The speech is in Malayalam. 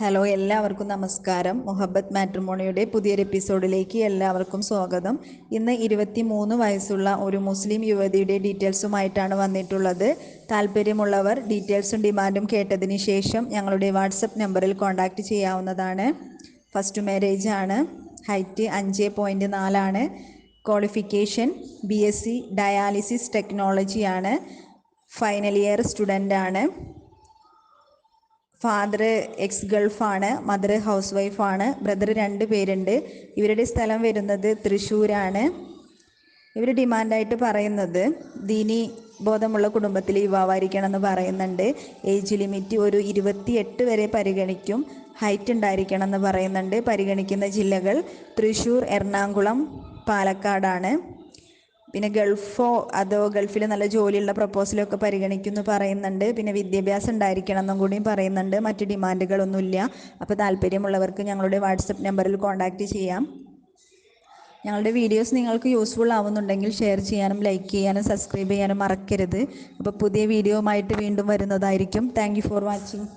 ഹലോ എല്ലാവർക്കും നമസ്കാരം. മുഹബത്ത് മാട്രിമോണിയുടെ പുതിയൊരു എപ്പിസോഡിലേക്ക് എല്ലാവർക്കും സ്വാഗതം. ഇന്ന് ഇരുപത്തി മൂന്ന് വയസ്സുള്ള ഒരു മുസ്ലിം യുവതിയുടെ ഡീറ്റെയിൽസുമായിട്ടാണ് വന്നിട്ടുള്ളത്. താല്പര്യമുള്ളവർ ഡീറ്റെയിൽസും ഡിമാൻഡും കേട്ടതിന് ശേഷം ഞങ്ങളുടെ വാട്സപ്പ് നമ്പറിൽ കോൺടാക്റ്റ് ചെയ്യാവുന്നതാണ്. ഫസ്റ്റ് മാരേജ് ആണ്. ഹൈറ്റ് അഞ്ച് പോയിന്റ് നാലാണ്. Qualification B S C dialysis ടെക്നോളജിയാണ് final year student ആണ്. ഫാദർ എക്സ് ഗൾഫാണ് മദർ ഹൗസ് വൈഫാണ് ബ്രദർ രണ്ട് പേരുണ്ട്. ഇവരുടെ സ്ഥലം വരുന്നത് തൃശ്ശൂരാണ്. ഇവർ ഡിമാൻഡായിട്ട് പറയുന്നത് ദീനി ബോധമുള്ള കുടുംബത്തിൽ യുവാവായിരിക്കണം എന്ന് പറയുന്നുണ്ട്. ഏജ് ലിമിറ്റ് ഒരു ഇരുപത്തി എട്ട് വരെ പരിഗണിക്കും. ഹൈറ്റ് ഉണ്ടായിരിക്കണം എന്ന് പറയുന്നുണ്ട്. പരിഗണിക്കുന്ന ജില്ലകൾ തൃശ്ശൂർ എറണാകുളം പാലക്കാടാണ്. പിന്നെ ഗൾഫോ അതോ ഗൾഫിൽ നല്ല ജോലിയുള്ള പ്രപ്പോസലൊക്കെ പരിഗണിക്കുന്നു പറയുന്നുണ്ട്. പിന്നെ വിദ്യാഭ്യാസം ഉണ്ടായിരിക്കണം എന്നും കൂടിയും പറയുന്നുണ്ട്. മറ്റ് ഡിമാൻഡുകളൊന്നുമില്ല. അപ്പോൾ താല്പര്യമുള്ളവർക്ക് ഞങ്ങളുടെ വാട്സപ്പ് നമ്പറിൽ കോൺടാക്റ്റ് ചെയ്യാം. ഞങ്ങളുടെ വീഡിയോസ് നിങ്ങൾക്ക് യൂസ്ഫുൾ ആവുന്നുണ്ടെങ്കിൽ ഷെയർ ചെയ്യാനും ലൈക്ക് ചെയ്യാനും സബ്സ്ക്രൈബ് ചെയ്യാനും മറക്കരുത്. അപ്പോൾ പുതിയ വീഡിയോ ആയിട്ട് വീണ്ടും വരുന്നതായിരിക്കും. Thank for watching.